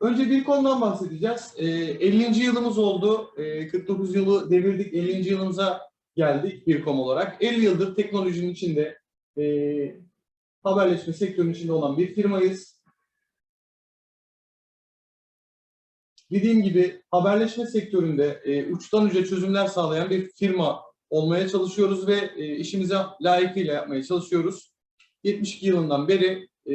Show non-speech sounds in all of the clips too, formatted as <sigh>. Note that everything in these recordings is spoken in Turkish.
Önce bir konudan bahsedeceğiz. Ee, 50. yılımız oldu. Ee, 49 yılı devirdik. 50. yılımıza geldik Birkom olarak. 50 yıldır teknolojinin içinde, e, haberleşme sektörünün içinde olan bir firmayız. Dediğim gibi haberleşme sektöründe e, uçtan uca çözümler sağlayan bir firma olmaya çalışıyoruz ve e, işimize layıkıyla yapmaya çalışıyoruz. 72 yılından beri e,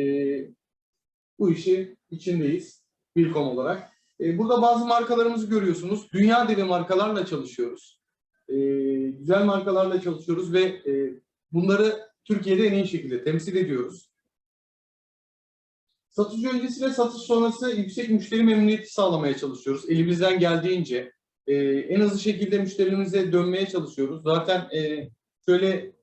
bu işi içindeyiz Bilkom olarak. E, burada bazı markalarımızı görüyorsunuz. Dünya devi markalarla çalışıyoruz. E, güzel markalarla çalışıyoruz ve e, bunları Türkiye'de en iyi şekilde temsil ediyoruz. Satış öncesi ve satış sonrası yüksek müşteri memnuniyeti sağlamaya çalışıyoruz. Elimizden geldiğince e, en hızlı şekilde müşterimize dönmeye çalışıyoruz. Zaten e, şöyle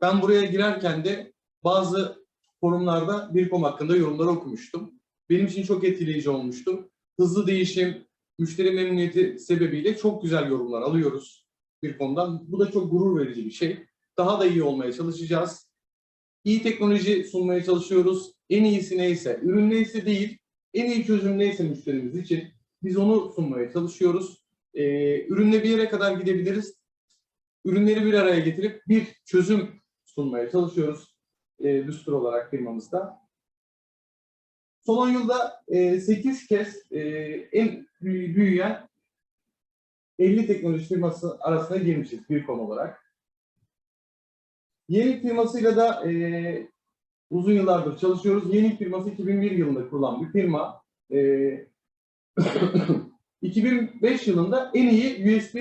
ben buraya girerken de bazı forumlarda Birkom hakkında yorumları okumuştum. Benim için çok etkileyici olmuştu. Hızlı değişim, müşteri memnuniyeti sebebiyle çok güzel yorumlar alıyoruz Birkom'dan. Bu da çok gurur verici bir şey. Daha da iyi olmaya çalışacağız. İyi teknoloji sunmaya çalışıyoruz. En iyisi neyse, ürün neyse değil, en iyi çözüm neyse müşterimiz için biz onu sunmaya çalışıyoruz. Ee, ürünle bir yere kadar gidebiliriz. Ürünleri bir araya getirip bir çözüm sunmaya çalışıyoruz e, düstur olarak firmamızda. Son 10 yılda e, 8 kez e, en büyü- büyüyen 50 teknoloji firması arasına girmişiz Birkom olarak. Yeni firmasıyla da e, uzun yıllardır çalışıyoruz. Yeni firması 2001 yılında kurulan bir firma. E, <coughs> 2005 yılında en iyi USB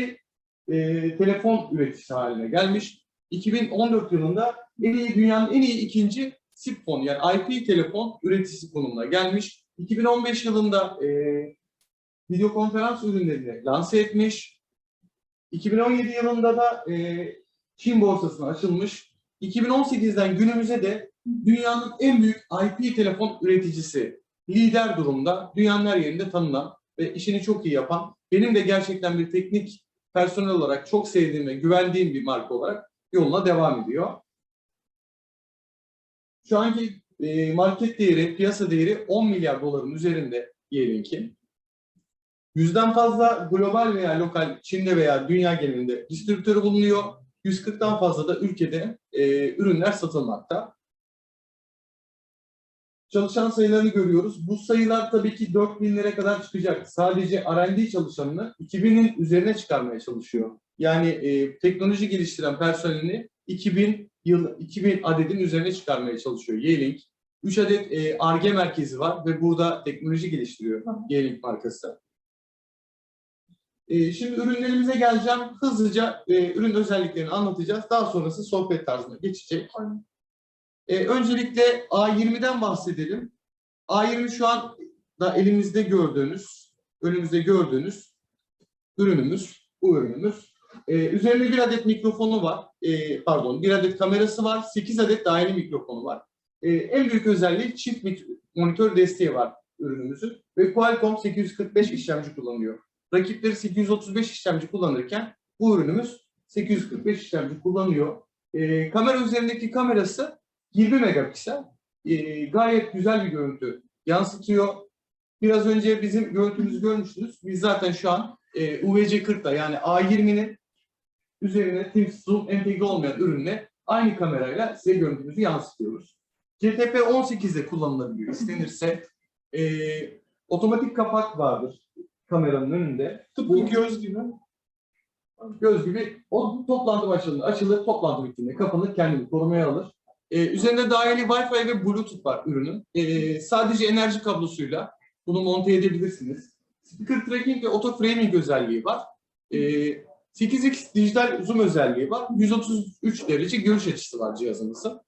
e, telefon üreticisi haline gelmiş. 2014 yılında en iyi dünyanın en iyi ikinci SIP fon yani IP telefon üreticisi konumuna gelmiş. 2015 yılında e, video konferans ürünlerini lanse etmiş. 2017 yılında da e, Çin borsasına açılmış. 2018'den günümüze de dünyanın en büyük IP telefon üreticisi lider durumda. Dünyanın her yerinde tanınan ve işini çok iyi yapan, benim de gerçekten bir teknik personel olarak çok sevdiğim ve güvendiğim bir marka olarak yoluna devam ediyor. Şu anki e, market değeri, piyasa değeri 10 milyar doların üzerinde Yeelink'in. Yüzden fazla global veya lokal Çin'de veya dünya genelinde distribütörü bulunuyor. 140'tan fazla da ülkede e, ürünler satılmakta. Çalışan sayılarını görüyoruz. Bu sayılar tabii ki 4000'lere kadar çıkacak. Sadece R&D çalışanını 2000'in üzerine çıkarmaya çalışıyor. Yani e, teknoloji geliştiren personelini 2000 yıl 2000 adedin üzerine çıkarmaya çalışıyor Yeelink. 3 adet e, Ar-Ge merkezi var ve burada teknoloji geliştiriyor Yeelink markası. E, şimdi ürünlerimize geleceğim. Hızlıca e, ürün özelliklerini anlatacağız. Daha sonrası sohbet tarzına geçecek. E, öncelikle A20'den bahsedelim. A20 şu an da elimizde gördüğünüz, önümüzde gördüğünüz ürünümüz. Bu ürünümüz. E, üzerinde bir adet mikrofonu var. E, pardon, bir adet kamerası var. 8 adet dahili mikrofonu var. E, en büyük özelliği çift monitör desteği var ürünümüzün. Ve Qualcomm 845 işlemci kullanıyor. Rakipleri 835 işlemci kullanırken bu ürünümüz 845 işlemci kullanıyor. E, kamera üzerindeki kamerası 20 megapiksel. E, gayet güzel bir görüntü yansıtıyor. Biraz önce bizim görüntümüzü görmüştünüz. Biz zaten şu an e, UVC 40'da yani A20'nin üzerine Teams Zoom entegre olmayan ürünle aynı kamerayla size görüntümüzü yansıtıyoruz. CTP 18'de kullanılabiliyor istenirse. E, otomatik kapak vardır kameranın önünde. Tıpkı göz gibi. Göz gibi o toplantı başladığında açılır, toplantı bittiğinde kapanır, kendini korumaya alır. Ee, üzerinde dahili Wi-Fi ve Bluetooth var ürünün. Ee, sadece enerji kablosuyla bunu monte edebilirsiniz. Speaker tracking ve auto framing özelliği var. Ee, 8x dijital zoom özelliği var. 133 derece görüş açısı var cihazımızın.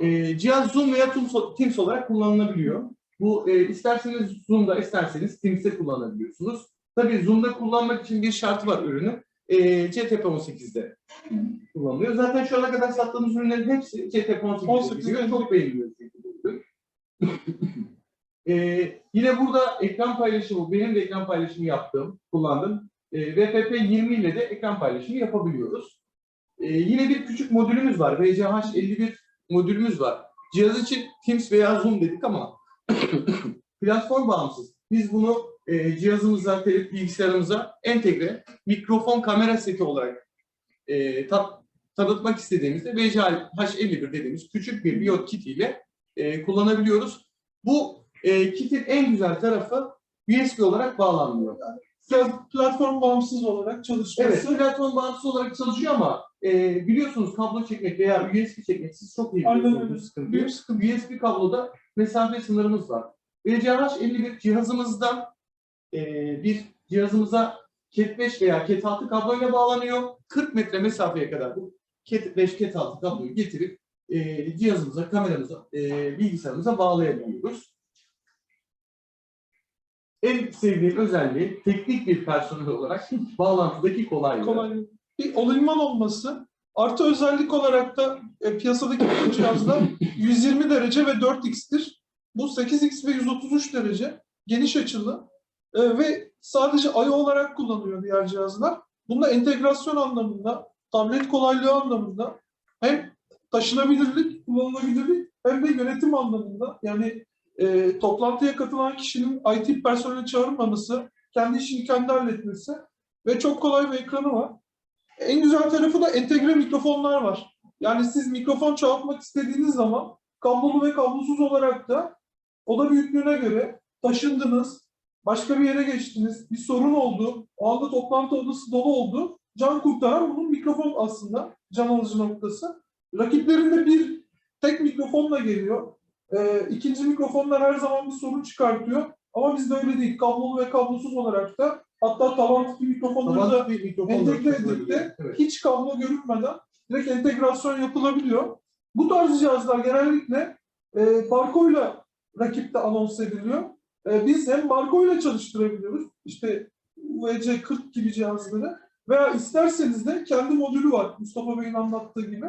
Ee, cihaz Zoom veya Teams, olarak kullanılabiliyor. Bu e, isterseniz Zoom'da isterseniz Teams'te kullanabiliyorsunuz. Tabii Zoom'da kullanmak için bir şartı var ürünün. E, CTP18'de kullanılıyor. Zaten şu ana kadar sattığımız ürünlerin hepsi CTP18'de 18'de gidiyor. Çok beğeniliyor çünkü bu ürün. <laughs> E, yine burada ekran paylaşımı, benim de ekran paylaşımı yaptığım, kullandım. E, VPP 20 ile de ekran paylaşımı yapabiliyoruz. E, yine bir küçük modülümüz var. VCH51 modülümüz var. Cihaz için Teams veya Zoom dedik ama <coughs> platform bağımsız. biz bunu e, cihazımıza, bilgisayarımıza entegre mikrofon kamera seti olarak e, tanıtmak istediğimizde VCH51 dediğimiz küçük bir biyot kit ile e, kullanabiliyoruz. Bu kitin en güzel tarafı USB olarak bağlanmıyor. Pla- platform bağımsız olarak çalışması. Evet, platform bağımsız olarak çalışıyor ama e, biliyorsunuz kablo çekmek veya USB çekmek siz çok iyi biliyorsunuz. Büyük sıkıntı. USB kabloda mesafe sınırımız var. VCH51 cihazımızdan e, bir cihazımıza Cat 5 veya Cat 6 kabloyla bağlanıyor. 40 metre mesafeye kadar bu Cat 5, Cat 6 kabloyu getirip e, cihazımıza, kameramıza, e, bilgisayarımıza bağlayabiliyoruz. En sevdiğim özelliği teknik bir personel olarak bağlantıdaki kolaylığı. kolay bir all-in-one olması. Artı özellik olarak da e, piyasadaki bütün cihazlar 120 derece ve 4x'tir. Bu 8x ve 133 derece geniş açılı E, ve sadece I/O olarak kullanılıyor diğer cihazlar. Bunda entegrasyon anlamında, tablet kolaylığı anlamında hem taşınabilirlik, kullanılabilirlik hem de yönetim anlamında yani e, toplantıya katılan kişinin IT personeli çağırmaması, kendi işini kendi halletmesi ve çok kolay bir ekranı var. En güzel tarafı da entegre mikrofonlar var. Yani siz mikrofon çoğaltmak istediğiniz zaman kablolu ve kablosuz olarak da oda büyüklüğüne göre taşındınız, başka bir yere geçtiniz, bir sorun oldu, o anda toplantı odası dolu oldu. Can kurtaran bunun mikrofon aslında, can alıcı noktası. Rakiplerinde bir tek mikrofonla geliyor. Ee, ikinci mikrofonlar her zaman bir sorun çıkartıyor. Ama bizde öyle değil. Kablolu ve kablosuz olarak da hatta tavan tipi mikrofonları da mikrofon entegre edip de Evet. hiç kablo görünmeden direkt entegrasyon yapılabiliyor. Bu tarz cihazlar genellikle e, barkoyla rakipte anons ediliyor. E, biz hem barkoyla çalıştırabiliyoruz. İşte UEC40 gibi cihazları veya isterseniz de kendi modülü var Mustafa Bey'in anlattığı gibi.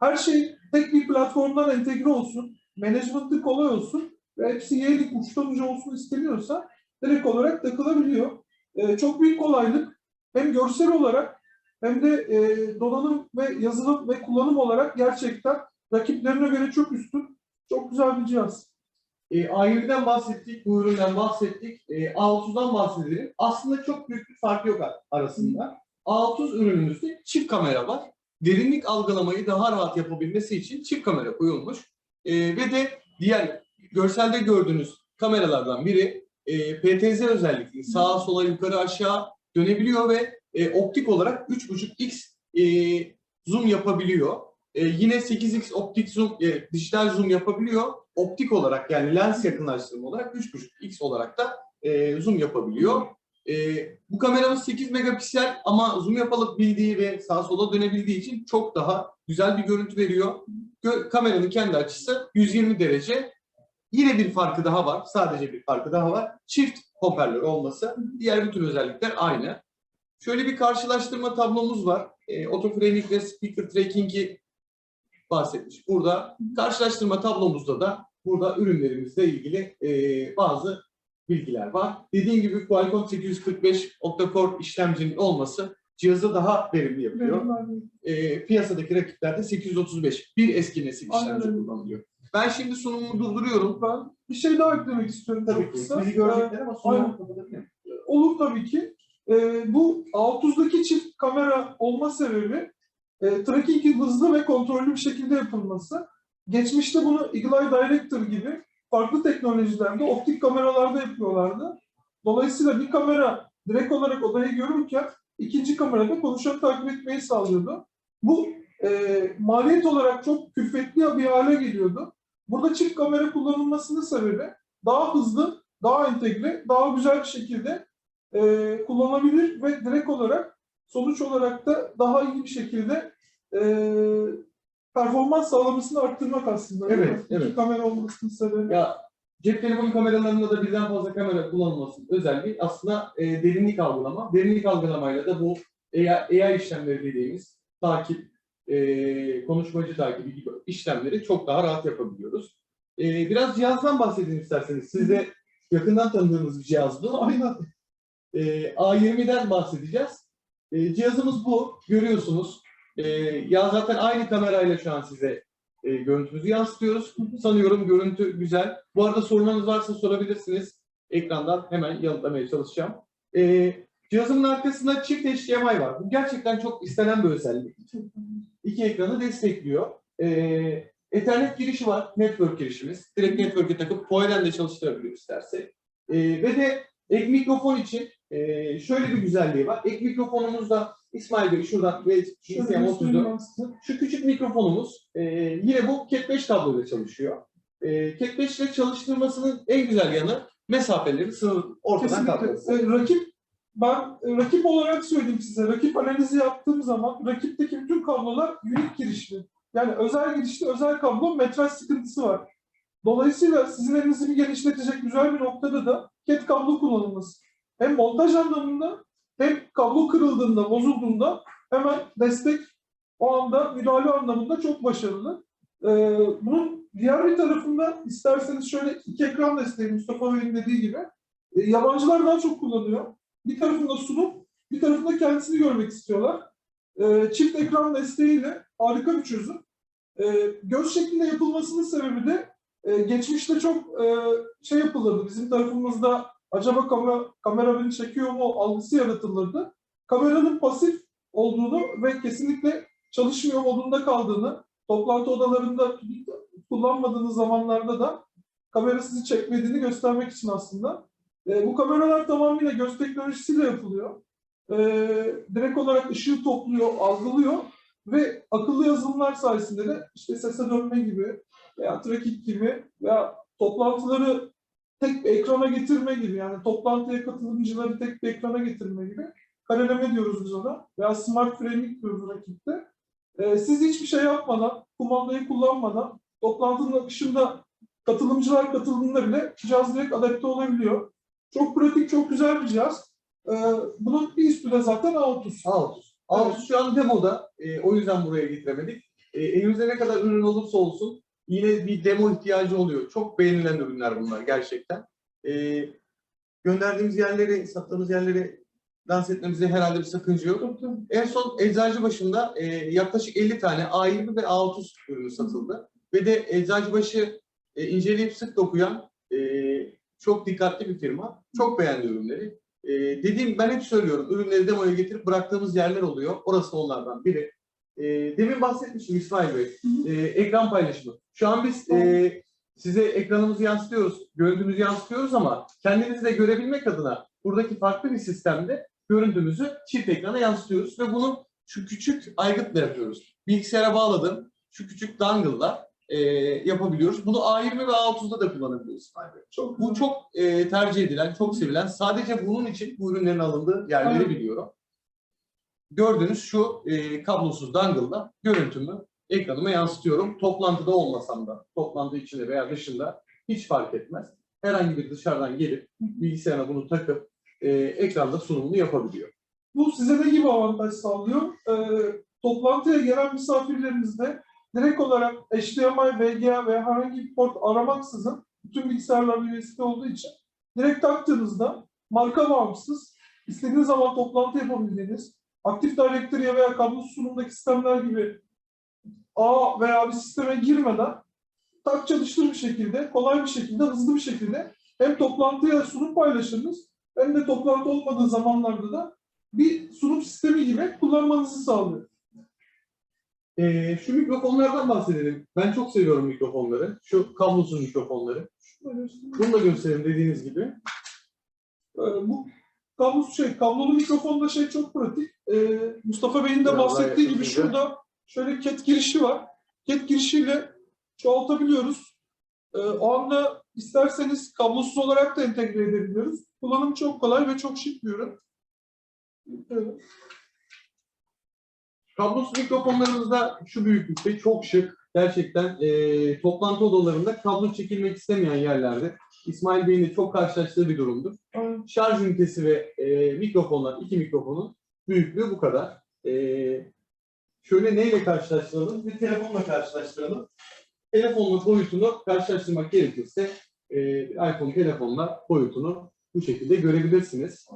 Her şey tek bir platformdan entegre olsun, management'ı kolay olsun ve hepsi yeğlik uçtan uca olsun isteniyorsa direkt olarak takılabiliyor. E, çok büyük kolaylık hem görsel olarak hem de e, donanım ve yazılım ve kullanım olarak gerçekten rakiplerine göre çok üstün. Çok güzel bir cihaz. E, A20'den bahsettik, bu üründen bahsettik. E, A30'dan bahsedelim. Aslında çok büyük bir fark yok ar- arasında. A30 ürünümüzde çift kamera var. Derinlik algılamayı daha rahat yapabilmesi için çift kamera koyulmuş. E, ve de diğer görselde gördüğünüz kameralardan biri e, PTZ özellikli sağa sola yukarı aşağı dönebiliyor ve e, optik olarak 3.5x e, zoom yapabiliyor. E, yine 8x optik zoom, e, dijital zoom yapabiliyor. Optik olarak yani lens yakınlaştırma olarak 3.5x olarak da e, zoom yapabiliyor. E, bu kameramız 8 megapiksel ama zoom yapabildiği ve sağa sola dönebildiği için çok daha güzel bir görüntü veriyor. Gö- kameranın kendi açısı 120 derece. Yine bir farkı daha var. Sadece bir farkı daha var. Çift hoparlör olması. Diğer bütün özellikler aynı. Şöyle bir karşılaştırma tablomuz var. E, Autoframing ve Speaker Tracking'i bahsetmiş. Burada karşılaştırma tablomuzda da burada ürünlerimizle ilgili e, bazı bilgiler var. Dediğim gibi Qualcomm 845 octa-core işlemcinin olması cihazı daha verimli yapıyor. E, piyasadaki rakiplerde 835 bir eski nesil Aynen işlemci öyle. kullanılıyor. Ben şimdi sunumu durduruyorum. Ben bir şey daha eklemek istiyorum Tabii çok ki. kısa. Bizi görecekler ama Aynen. sunumu kapatabilirim. Olur tabii ki. Ee, bu 600'daki çift kamera olma sebebi e, tracking'in hızlı ve kontrollü bir şekilde yapılması. Geçmişte bunu Eagle Eye Director gibi farklı teknolojilerde optik kameralarda yapıyorlardı. Dolayısıyla bir kamera direkt olarak odayı görürken ikinci kamerada konuşanı takip etmeyi sağlıyordu. Bu e, maliyet olarak çok külfetli bir hale geliyordu. Burada çift kamera kullanılmasının sebebi daha hızlı, daha entegre, daha güzel bir şekilde e, kullanabilir ve direkt olarak sonuç olarak da daha iyi bir şekilde e, performans sağlamasını arttırmak aslında. değil Evet, mi? İki evet. kamera olmasının sebebi. Ya cep telefonu kameralarında da birden fazla kamera kullanılmasının özelliği aslında e, derinlik algılama. Derinlik algılamayla da bu AI, AI işlemleri dediğimiz takip, e, konuşmacı takibi gibi işlemleri çok daha rahat yapabiliyoruz. E, biraz cihazdan bahsedin isterseniz. Siz de yakından tanıdığınız bir cihaz bu. <laughs> Aynen. E, A20'den bahsedeceğiz. E, cihazımız bu. Görüyorsunuz. E, ya zaten aynı kamerayla şu an size e, görüntümüzü yansıtıyoruz. Sanıyorum görüntü güzel. Bu arada sorularınız varsa sorabilirsiniz. ekrandan hemen yanıtlamaya çalışacağım. Ee, cihazımın arkasında çift HDMI var. Bu gerçekten çok istenen bir özellik. İki ekranı destekliyor. Ee, Ethernet girişi var, network girişimiz. Direkt network'e takıp PoE'den de çalıştırabiliyoruz istersek. Ee, ve de ek mikrofon için e, şöyle bir güzelliği var. Ek mikrofonumuzda İsmail Bey şuradan ve göstereyim 34 ben size. şu küçük mikrofonumuz e, yine bu Cat 5 kabloyla çalışıyor. E, Cat 5 ile çalıştırmasının en güzel yanı mesafeleri sınır ortadan kalkması. E, rakip ben e, rakip olarak söyleyeyim size. Rakip analizi yaptığım zaman rakipteki bütün kablolar unik girişli. Yani özel girişli özel kablo metraj sıkıntısı var. Dolayısıyla sizin elinizi bir genişletecek güzel bir noktada da ket kablo kullanılması. Hem montaj anlamında hem kablo kırıldığında, bozulduğunda hemen destek o anda müdahale anlamında çok başarılı. Ee, bunun diğer bir tarafında isterseniz şöyle iki ekran desteği Mustafa Bey'in dediği gibi e, yabancılar daha çok kullanıyor. Bir tarafında sunum, bir tarafında kendisini görmek istiyorlar. E, çift ekran desteğiyle harika bir çözüm. E, göz şeklinde yapılmasının sebebi de e, geçmişte çok e, şey yapılırdı. Bizim tarafımızda acaba kamera, kamera beni çekiyor mu algısı yaratılırdı. Kameranın pasif olduğunu ve kesinlikle çalışmıyor modunda kaldığını, toplantı odalarında kullanmadığınız zamanlarda da kamera sizi çekmediğini göstermek için aslında. E, bu kameralar tamamıyla göz teknolojisiyle yapılıyor. E, direkt olarak ışığı topluyor, algılıyor ve akıllı yazılımlar sayesinde de işte sese dönme gibi veya trakik gibi veya toplantıları tek bir ekrana getirme gibi yani toplantıya katılımcıları tek bir ekrana getirme gibi kareleme diyoruz biz ona veya smart framing diyoruz rakipte. E, siz hiçbir şey yapmadan, kumandayı kullanmadan toplantının akışında katılımcılar katıldığında bile cihaz direkt adapte olabiliyor. Çok pratik, çok güzel bir cihaz. Ee, bunun bir üstü de zaten A30. A30. A30 şu an demoda. E, o yüzden buraya getiremedik. E, elimizde ne kadar ürün olursa olsun yine bir demo ihtiyacı oluyor. Çok beğenilen ürünler bunlar gerçekten. E, gönderdiğimiz yerleri, sattığımız yerleri dans etmemizde herhalde bir sakınca yok. Tabii, tabii. En son Eczacıbaşı'nda e, yaklaşık 50 tane A20 ve A30 ürünü satıldı. Ve de Eczacıbaşı e, inceleyip sık dokuyan e, çok dikkatli bir firma. Çok beğendi ürünleri. E, dediğim ben hep söylüyorum ürünleri demoya getirip bıraktığımız yerler oluyor. Orası onlardan biri. E, demin bahsetmiştim İsmail Bey. E, ekran paylaşımı. Şu an biz e, size ekranımızı yansıtıyoruz, görüntümüzü yansıtıyoruz ama kendinizi de görebilmek adına buradaki farklı bir sistemde görüntümüzü çift ekrana yansıtıyoruz ve bunu şu küçük aygıtla yapıyoruz. Bilgisayara bağladım, şu küçük dongle'la e, yapabiliyoruz. Bunu A20 ve A30'da da kullanabiliyoruz İsmail Bey. Çok Bu çok e, tercih edilen, çok sevilen. Sadece bunun için bu ürünlerin alındığı yerleri Evet. biliyorum. Gördüğünüz şu e, kablosuz dongle'la görüntümü ekranıma yansıtıyorum. Toplantıda olmasam da, toplantı içinde veya dışında hiç fark etmez. Herhangi bir dışarıdan gelip bilgisayarına bunu takıp e, ekranda sunumunu yapabiliyor. Bu size ne gibi avantaj sağlıyor? Ee, toplantıya gelen misafirlerinizde direkt olarak HDMI, VGA veya herhangi bir port aramaksızın bütün bilgisayarlar USB olduğu için direkt taktığınızda marka bağımsız istediğiniz zaman toplantı yapabildiğiniz Active Directory'e veya kablosuz sunumdaki sistemler gibi ağ veya bir sisteme girmeden tak çalıştır bir şekilde, kolay bir şekilde, hızlı bir şekilde hem toplantıya sunum paylaşırınız hem de toplantı olmadığı zamanlarda da bir sunum sistemi gibi kullanmanızı sağlıyor. E, şu mikrofonlardan bahsedelim. Ben çok seviyorum mikrofonları. Şu kablosuz mikrofonları. Bunu da gösterelim dediğiniz gibi. Ee, bu kablosuz şey, kablolu mikrofonda şey çok pratik. Ee, Mustafa Bey'in de bahsettiği gibi şurada şöyle ket girişi var. Ket girişiyle çoğaltabiliyoruz. Ee, o anda isterseniz kablosuz olarak da entegre edebiliyoruz. Kullanım çok kolay ve çok şık bir ürün. Evet. Kablosuz mikrofonlarımız da şu büyüklükte çok şık. Gerçekten e, toplantı odalarında kablo çekilmek istemeyen yerlerde İsmail Bey'in de çok karşılaştığı bir durumdur. Şarj ünitesi ve e, mikrofonlar, iki mikrofonun büyüklüğü bu kadar. E, şöyle neyle karşılaştıralım? Bir telefonla karşılaştıralım. Telefonla boyutunu karşılaştırmak gerekirse e, iPhone telefonla boyutunu bu şekilde görebilirsiniz.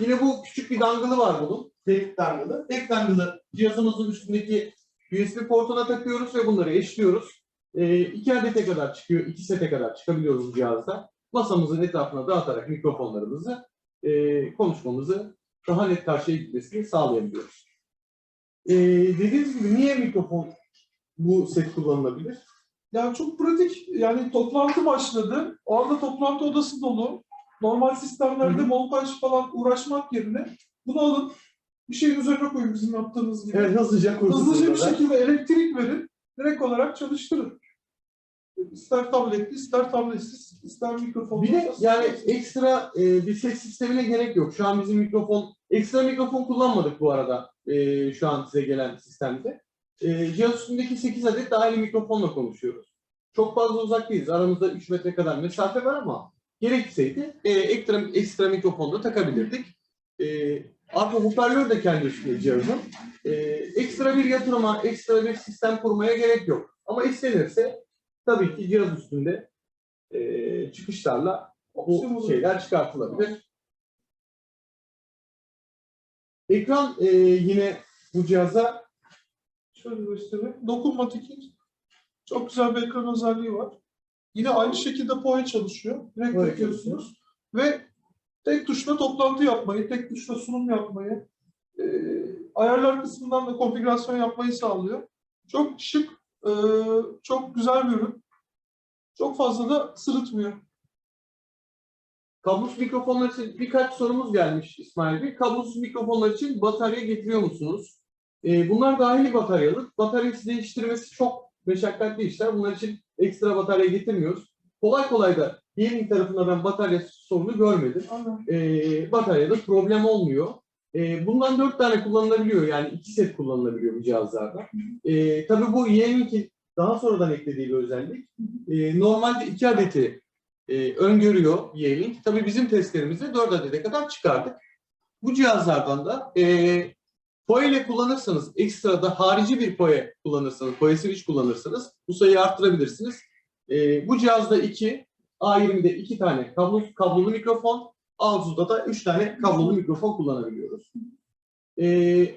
Yine bu küçük bir dangle'ı var bunun. Tek dangle'ı. Tek dangle'ı cihazımızın üstündeki USB portuna takıyoruz ve bunları eşliyoruz. E, iki adete kadar çıkıyor, iki sete kadar çıkabiliyoruz bu cihazda. masamızın etrafına dağıtarak mikrofonlarımızı e, konuşmamızı daha net karşıya gitmesini sağlayabiliyoruz. E, dediğiniz gibi niye mikrofon bu set kullanılabilir? Yani çok pratik. Yani toplantı başladı. O anda toplantı odası dolu. Normal sistemlerde montaj falan uğraşmak yerine bunu alın bir şeyin üzerine koyun bizim yaptığımız gibi. Evet, hızlıca kurtulduğunda Hızlıca bir şekilde elektrik verin. Direkt olarak çalıştırın. İster tabletli, ister tabletsiz, ister mikrofonlu. Bir de yani ekstra e, bir ses sistemine gerek yok. Şu an bizim mikrofon, ekstra mikrofon kullanmadık bu arada e, şu an size gelen sistemde. E, cihaz üstündeki 8 adet dahili mikrofonla konuşuyoruz. Çok fazla uzak değiliz. Aramızda 3 metre kadar mesafe var ama gerekseydi e, ekstra, ekstra mikrofon da takabilirdik. E, arka hoparlör de kendi üstünde cihazın. E, ekstra bir yatırıma, ekstra bir sistem kurmaya gerek yok. Ama istenirse tabii ki cihaz üstünde e, çıkışlarla bu şeyler çıkartılabilir. Ekran e, yine bu cihaza Şöyle göstereyim. Dokunmatik. Çok güzel bir ekran özelliği var. Yine aynı şekilde POE çalışıyor. Direkt POE takıyorsunuz. Ve tek tuşla toplantı yapmayı, tek tuşla sunum yapmayı, e, ayarlar kısmından da konfigürasyon yapmayı sağlıyor. Çok şık, e, çok güzel bir ürün. Çok fazla da sırıtmıyor. kablosuz mikrofonlar için birkaç sorumuz gelmiş İsmail Bey. Kablosuz mikrofonlar için batarya getiriyor musunuz? E, bunlar dahili bataryalı. Bataryası değiştirmesi çok meşakkatli işler. Bunlar için ekstra batarya getirmiyoruz. Kolay kolay da Yeğenin tarafında ben batarya sorunu görmedim. Aynen. e, bataryada problem olmuyor. E, bundan dört tane kullanılabiliyor. Yani iki set kullanılabiliyor bu cihazlarda. E, tabii bu Yeğeninki daha sonradan eklediği bir özellik. E, normalde iki adeti e, öngörüyor Yeğenin. Tabii bizim testlerimizde dört adete kadar çıkardık. Bu cihazlardan da e, POE ile kullanırsanız, ekstra da harici bir POE kullanırsanız, POE switch kullanırsanız bu sayıyı arttırabilirsiniz. E, bu cihazda iki, A20'de iki tane kablo, kablolu mikrofon, Alzu'da da üç tane kablolu mikrofon kullanabiliyoruz. Ee,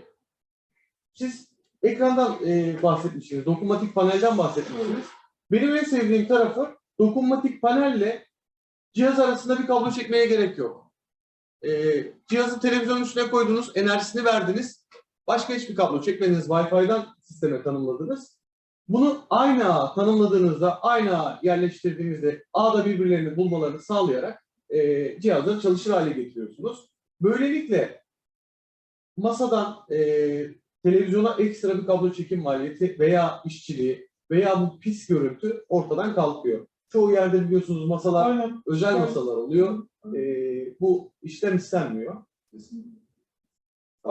siz ekrandan e, bahsetmiştiniz, dokunmatik panelden bahsetmiştiniz. Benim en sevdiğim tarafı dokunmatik panelle cihaz arasında bir kablo çekmeye gerek yok. Ee, cihazı televizyonun üstüne koydunuz, enerjisini verdiniz. Başka hiçbir kablo çekmediniz, Wi-Fi'den sisteme tanımladınız. Bunu aynı ağ tanımladığınızda, aynı ağ yerleştirdiğinizde ağda birbirlerini bulmalarını sağlayarak e, cihazları çalışır hale getiriyorsunuz. Böylelikle masadan e, televizyona ekstra bir kablo çekim maliyeti veya işçiliği veya bu pis görüntü ortadan kalkıyor. Çoğu yerde biliyorsunuz masalar Aynen. özel masalar oluyor. E, bu işlem istenmiyor.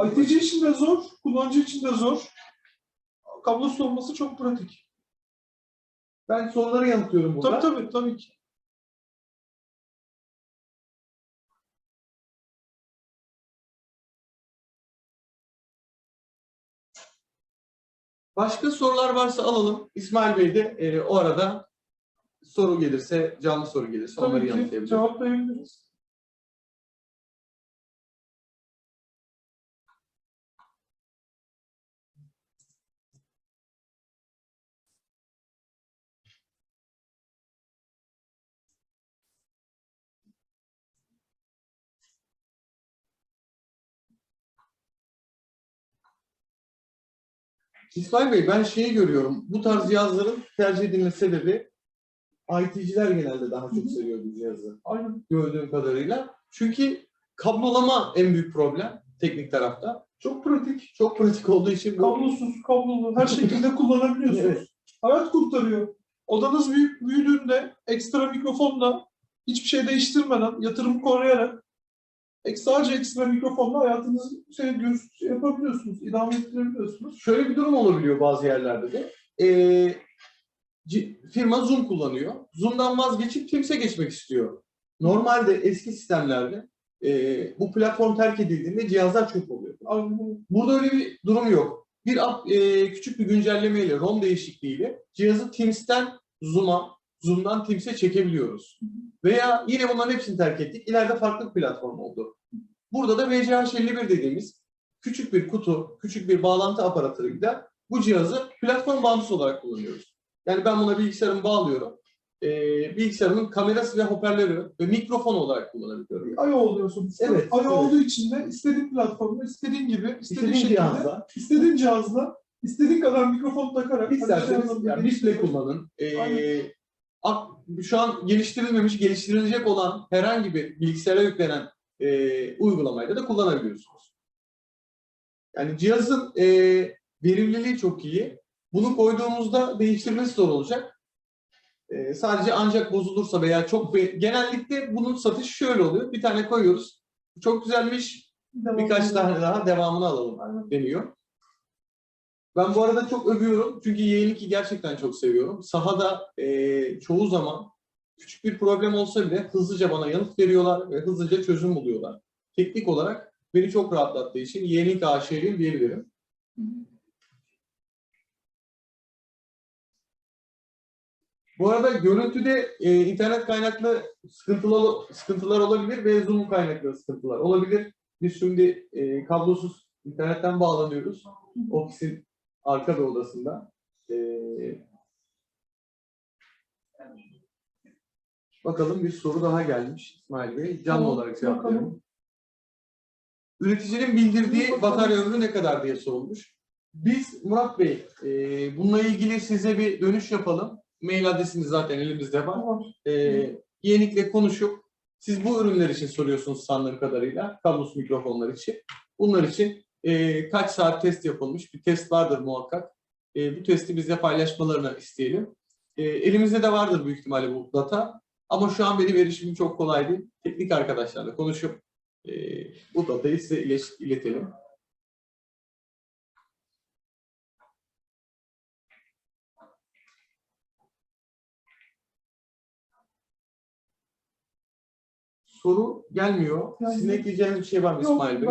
ITC için de zor, kullanıcı için de zor. Kablosuz olması çok pratik. Ben soruları yanıtlıyorum burada. Tabii tabii, tabii ki. Başka sorular varsa alalım. İsmail Bey de e, o arada soru gelirse, canlı soru gelirse onları Tabii ki yanıtlayabilir. cevaplayabiliriz. İsmail Bey ben şeyi görüyorum. Bu tarz cihazların tercih edilme sebebi IT'ciler genelde daha çok seviyor bu cihazı. Aynen. Gördüğüm kadarıyla. Çünkü kablolama en büyük problem teknik tarafta. Çok pratik. Çok pratik olduğu için Kablosuz, kablolu her şekilde kullanabiliyorsunuz. Evet. Hayat kurtarıyor. Odanız büyük, büyüdüğünde ekstra mikrofonla hiçbir şey değiştirmeden, yatırım koruyarak sadece ekstra mikrofonla hayatınızı şey, gö- şey yapabiliyorsunuz, idame ettirebiliyorsunuz. şöyle bir durum olabiliyor bazı yerlerde de. Ee, firma Zoom kullanıyor. Zoom'dan vazgeçip Teams'e geçmek istiyor. Normalde eski sistemlerde e, bu platform terk edildiğinde cihazlar çöp oluyor. Burada öyle bir durum yok. Bir e, küçük bir güncellemeyle, ROM değişikliğiyle cihazı Teams'ten Zoom'a, Zoom'dan Teams'e çekebiliyoruz. Veya yine bunların hepsini terk ettik. İleride farklı bir platform oldu. Burada da VCH51 dediğimiz küçük bir kutu, küçük bir bağlantı aparatıyla bu cihazı platform bağımsız olarak kullanıyoruz. Yani ben buna bilgisayarımı bağlıyorum. e, bilgisayarımın kamerası ve hoparlörü ve mikrofon olarak kullanabiliyorum. I.O. oluyorsun. Evet, I.O. evet. olduğu için de istediğin platformda, istediğin gibi, istediğin, İstediğim şekilde, cihazla istediğin cihazla, istediğin kadar mikrofon takarak isterseniz yani display kullanın. E, Aynen. Şu an geliştirilmemiş, geliştirilecek olan herhangi bir bilgisayara yüklenen e, uygulamayla da kullanabiliyorsunuz. Yani cihazın e, verimliliği çok iyi. Bunu koyduğumuzda değiştirmesi zor olacak. E, sadece ancak bozulursa veya çok be- genellikle bunun satışı şöyle oluyor. Bir tane koyuyoruz. Çok güzelmiş. Devam Birkaç tane daha devamını alalım deniyor. Ben bu arada çok övüyorum. Çünkü Yeğenik'i gerçekten çok seviyorum. Sahada e, çoğu zaman küçük bir problem olsa bile hızlıca bana yanıt veriyorlar ve hızlıca çözüm buluyorlar. Teknik olarak beni çok rahatlattığı için Yeğenik aşığıyım diyebilirim. Bu arada görüntüde e, internet kaynaklı sıkıntılar, sıkıntılar olabilir ve Zoom kaynaklı sıkıntılar olabilir. Biz şimdi e, kablosuz internetten bağlanıyoruz. Ofisin arka bir odasında. E, bakalım bir soru daha gelmiş İsmail Bey. Canlı Tamam, olarak cevaplayalım. Üreticinin bildirdiği batarya ömrü ne kadar diye sorulmuş. Biz Murat Bey e, bununla ilgili size bir dönüş yapalım. Mail adresiniz zaten elimizde var. Tamam. e, Yenik'le konuşup siz bu ürünler için soruyorsunuz sanırım kadarıyla kablosuz mikrofonlar için. Bunlar için e, kaç saat test yapılmış bir test vardır muhakkak. E, bu testi bizle paylaşmalarını isteyelim. E, elimizde de vardır büyük ihtimalle bu data. Ama şu an benim erişimim çok kolay değil. Teknik arkadaşlarla konuşup e, bu datayı size ilet- iletelim. Soru gelmiyor. Sizin ekleyeceğiniz bir şey var mı İsmail Bey?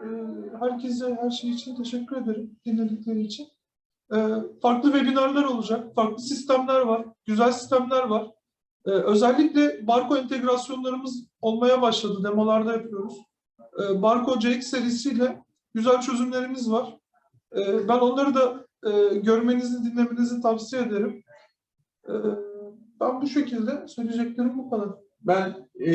Ben e, herkese her şey için teşekkür ederim dinledikleri için. E, farklı webinarlar olacak, farklı sistemler var, güzel sistemler var. E, özellikle Barco entegrasyonlarımız olmaya başladı, demolarda yapıyoruz. Barco CX serisiyle güzel çözümlerimiz var. Ben onları da e, görmenizi, dinlemenizi tavsiye ederim. Ben bu şekilde söyleyeceklerim bu kadar. Ben e,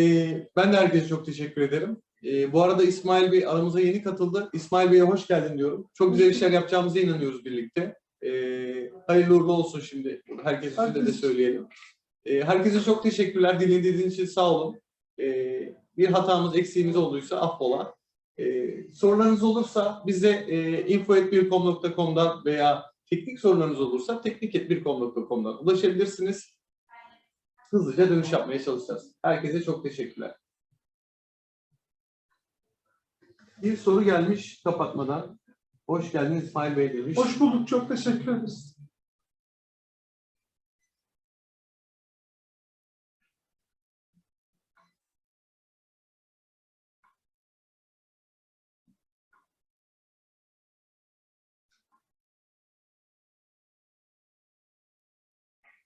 ben de herkese çok teşekkür ederim. E, bu arada İsmail Bey aramıza yeni katıldı. İsmail Bey'e hoş geldin diyorum. Çok güzel işler yapacağımıza inanıyoruz birlikte. E, hayırlı uğurlu olsun şimdi. Herkes için de, de söyleyelim. E, herkese çok teşekkürler. Dinlediğiniz için sağ olun. E, bir hatamız, eksiğimiz olduysa affola. E, sorularınız olursa bize e, info.bircom.com'dan veya teknik sorularınız olursa teknik.bircom.com'dan ulaşabilirsiniz. Hızlıca dönüş yapmaya çalışacağız. Herkese çok teşekkürler. Bir soru gelmiş kapatmadan. Hoş geldiniz İsmail Bey demiş. Hoş bulduk, çok teşekkür ederiz.